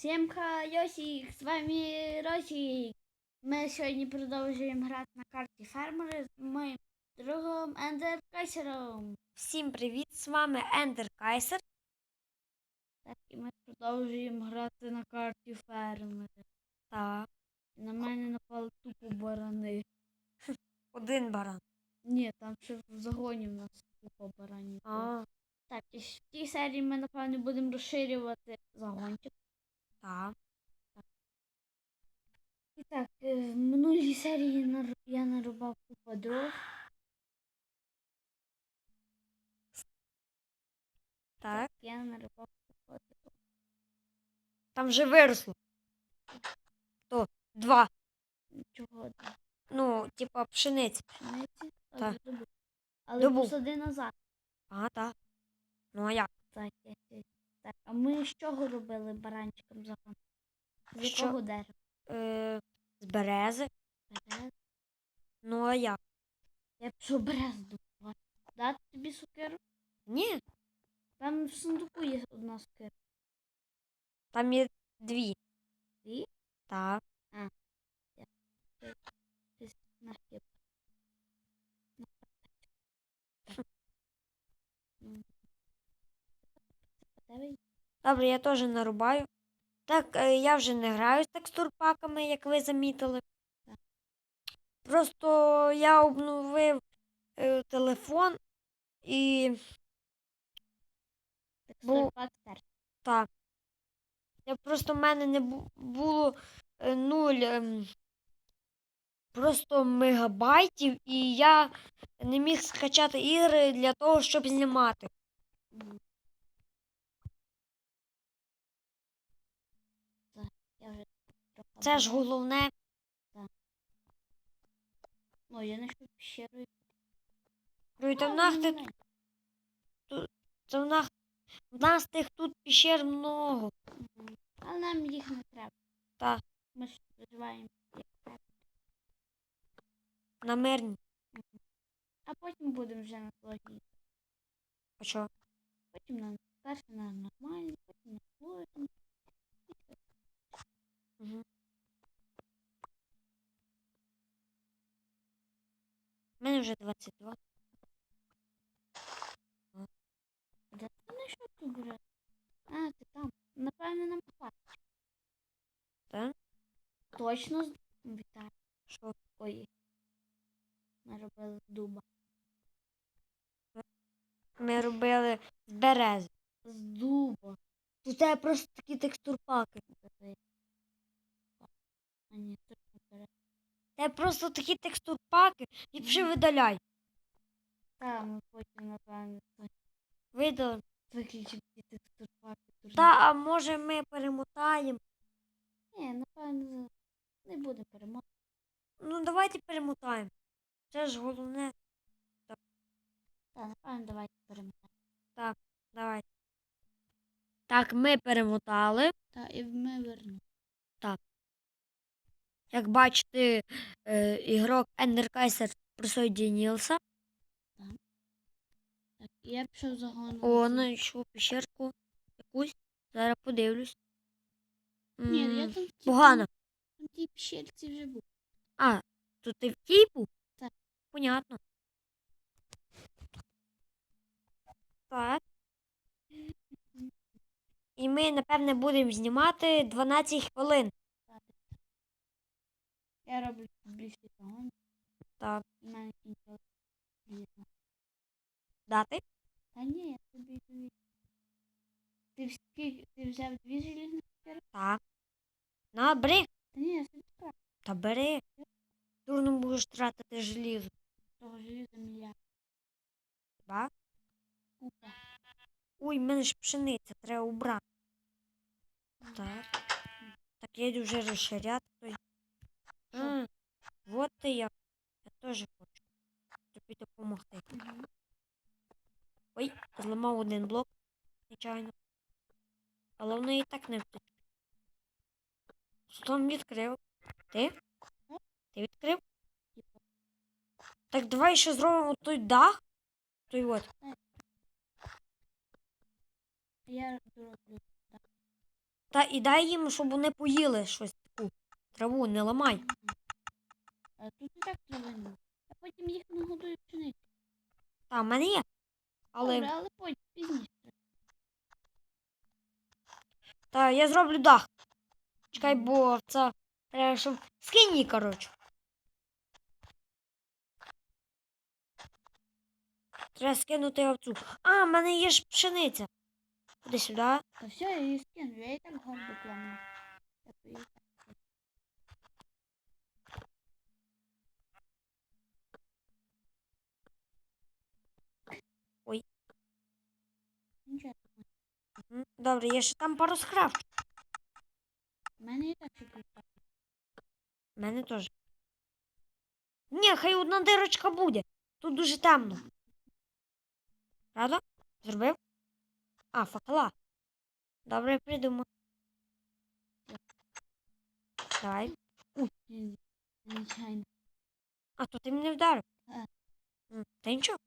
Всім хайосік, з вами Росік. Ми сьогодні продовжуємо грати на карті фермери з моїм другом Ендер Кайсером. Всім привіт! З вами Ендер Кайсер. Так, і ми продовжуємо грати на карті фермери. Так, на мене напали тупо барани. один баран. Ні, там ще в загоні в нас купа баранів. А, Так, і в цій серії ми, напевно, будемо розширювати загончик. Так. І так, е, в минулій серії я нарубав дров. Так. Я нарубав дров. Там вже виросло. То два. Чого? Ну, типа пшениці. Пшениці? Так. Але Добу. посади назад. А, так. Ну а як? Так, я так, а ми з чого робили баранчиком загон? З Що? якого дерева? Е, з берези. Берез. Ну а як? Я пішов берез добувати. Дати тобі сокиру? Ні, Там в сундуку є одна сокира. там є дві. Дві? Так. Десь на хліб. На Так. М. Давай. Добре, я теж нарубаю. Так, е, я вже не граю з текстурпаками, як ви замітили. Просто я обновив е, телефон і Так, Бу- Так. Я просто в мене не було е, нуль ем, просто мегабайтів, і я не міг скачати ігри для того, щоб знімати. Це ж головне. Ну, я знайшов пещеру. Ну і там А, нах, ти- давай. це в нас, в нас тих тут піщер много. Але нам їх не треба. Так. Ми ж виживаємо як треба. На мирні. А потім будемо вже на сложні. А що? Потім на перше на нормальні, потім на сложні. Угу. У мене вже 22. Де ти знайшов ту бере? А, ти там. Напевно, нам хватить. Так? Точно Вітаю. Що? Ой. Наробили з дуба. Ми робили з берези. З дуба. Тут тебе просто такі текстурпаки. Диви. А ні, точно бере. Те просто такі текстурпаки, ліпше видаляй. Та, ми потім, напевно, це Видали. виключимо ці текстурпаки. дурні. Та, а може ми перемотаємо. Ні, напевно, не буде перемоги. Ну давайте перемотаємо. Це ж головне. Та, напевно, давайте перемотаємо. Так, Давайте. Так, ми перемотали. Та, і ми вернемо. Як бачите, е, ігрок Ендеркайсер присоединився. Так, я пішов загон. О, знайшов пещерку якусь. Зараз подивлюсь. Ні, М, я там в тій- Погано. Там в тій пещерці вже був. А, тут ти в типу? Так. Понятно. Так. І ми, напевне, будемо знімати 12 хвилин. Я роблю більше загон. Так. У мене літа. Дати? Та ні, я тобі дві. Ти скільки ти взяв дві желізні пещери? Так. На, бери. Та ні, я собі справа. Та бери. Дурно будеш тратити желізо. Того желіза мільярд. Ба? Купа. Ой, в мене ж пшениця, треба убрати. Так. Так, я йду вже розширяти. А, вот ти як. Я теж хочу тобі допомогти. Ой, зламав один блок, звичайно. Але воно і так не втече. Хто відкрив? Ти? Ти відкрив? Так давай ще зробимо той дах. Той от. Я. Та і дай їм, щоб вони поїли щось таку траву, не ламай. А тут і так травину. А потім їх нагодую пшеницю. Та, в мене є. Але Добре, але потім пізніше. та я зроблю дах. Чекай, бо це треба, щоб скинь її, коротше. Треба скинути овцю. А, в мене є ж пшениця. Куди сюди? Та все, я її скину, я і так гордо кламу. Я поїду. Ой. Нічого. Мгм. Добре, я ще там пару скрафчу. У мене і так. У мене теж. Ні, хай одна дирочка буде. Тут дуже темно. Правда? Зробив? А, факела. Добре, придумав. Давай. Блін, Звичайно. А, то ти мене вдарив. Та нічого.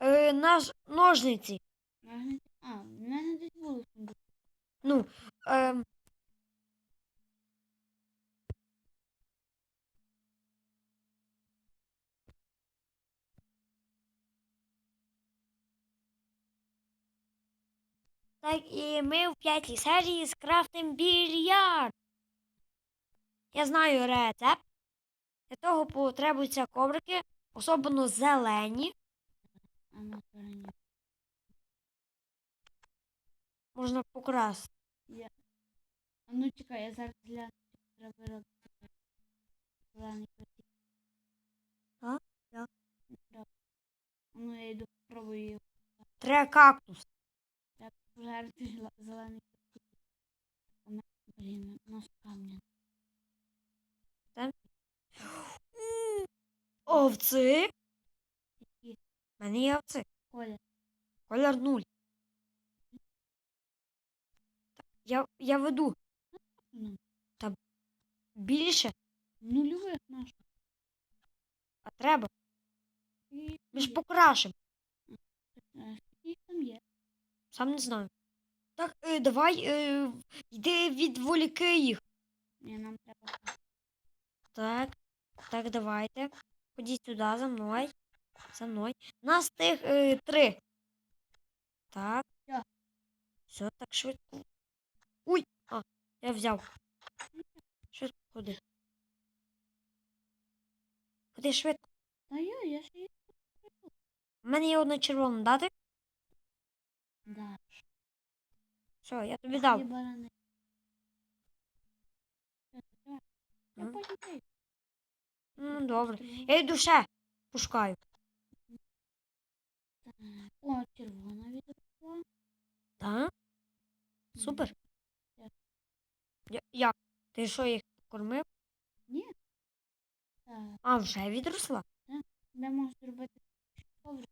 Е, наш ножниці. Ножниці- А, в мене десь було. Ну, ем, Так, і ми в п'ятій серії скрафтим більярд. Я знаю рецепт. Для того потребуються коврики, особливо зелені. Можна покрасти. Я... А ну чекай, я зараз гляну, треба робити. Зелений красивий. А? Я? Ну я йду попробую його. Треба кактус. Пожарити зеле- зелений красивий. А на- Блін, у нас камня. М, Овці. Які У мене є овці. колір. Колір нуль. Я, я веду Ну, більше, Нульових наших. а треба. І Ми ж покрашимо. Е, там є? Сам не знаю. Так, е, давай, е, йди відволіки їх. Ні, нам треба. Так, так, давайте. Ходіть сюди за мною. За мною. Нас тих е, три. Так. Все, так швидко. Уй! А, я взяв. Швидко ходи. Ходи швидко. Та я, я ж їх. У мене є одна червона, дати? Да. Все, я тобі Є дав. барани. Я Мгм. потім. Ну, добре. Я йду ще пушкаю. О, червона відросла. Так? Супер. Так. Я, як? Ти що їх кормив? Ні. Так. А, вже відросла? Де можна зробити коврик?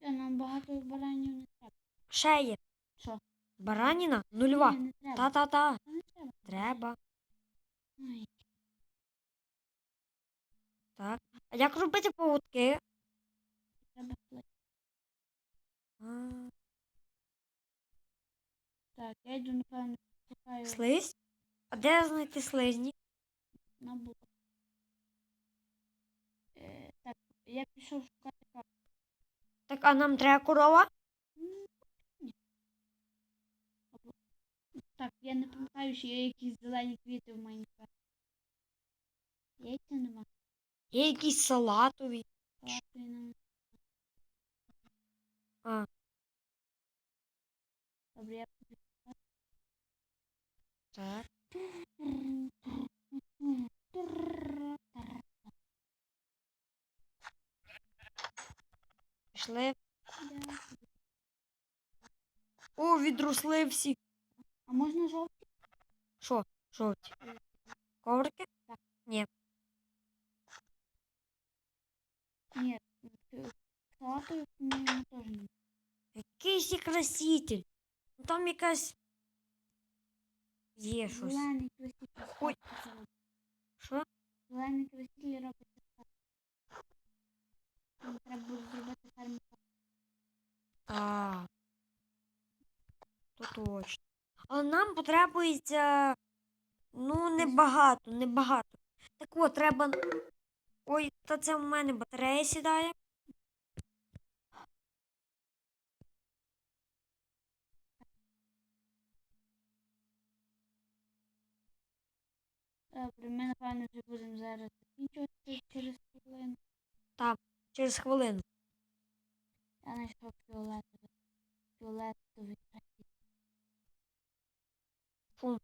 Нам багато баранів не треба. Ще є. Що? Бараніна? Нульова. Ні, не треба. Та-та-та. Не треба. Треба. Ой, Так. А як робити поводки? треба плати. А, Так, я йду, напевно, шукаю Слизь? А де знайти слизні? на блок. Е, так, я пішов шукати карту. Так, а нам треба корова? Ні. Або- Так, я не пам'ятаю, що є якісь зелені квіти в Майнкрафті. Яйця нема. Є якісь салатові. Салатові нема. А. Добре, я Так. Пішли. О, відросли всі. А можна жовті? Що? Жовті? Коврики? Ні. е, Салатові, по-моєму, теж нема. Якийсь краситель. Ну, Там якась. Є щось. Зелений краситель. Ой. Що? Зелений краситель так. Нам треба буде зробити. А. То точно. Але нам потребується ну небагато, небагато. Так от, треба. Ой, та це в мене батарея сідає. Добре, ми напевно вже будемо зараз закінчувати через хвилину. Так, Через хвилину. Фіолетовий. Фіолетовий. Фу.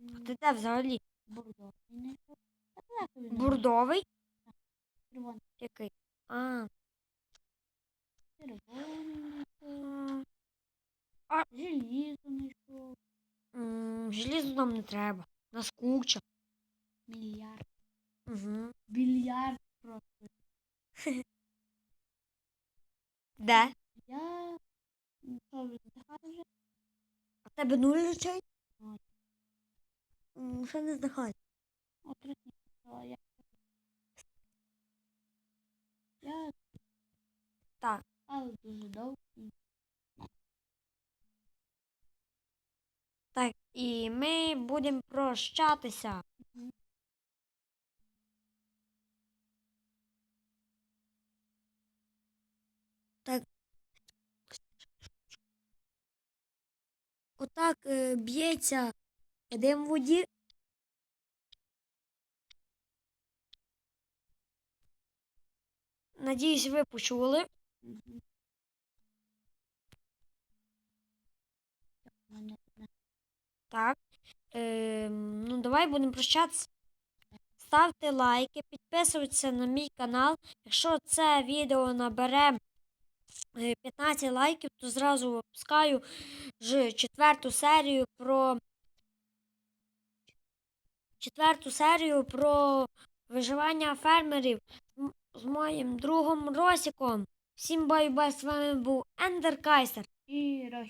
М, Ти де взагалі? Бордовий. Бурдовий? Червоний. Який? А, Червоний м, Желізо знайшов. желізо нам не треба. Нас куча. Мільярд. Угу. Більярд просто. Де? Я... Що, вже? А тебе нуль речей? Ще не здихай. Я... Я... Так. Але дуже довго. Так, і ми будемо прощатися. Мгм. Так. Отак е, б'ється дим в воді. Надіюсь, ви почули. Так. Е, ну, давай будемо прощатися. Ставте лайки, підписуйтесь на мій канал. Якщо це відео набере 15 лайків, то зразу випускаю ж четверту серію про четверту серію про виживання фермерів з- моїм другом Росіком. Всім бай-бай, з вами був Ендер Кайсер. І роз...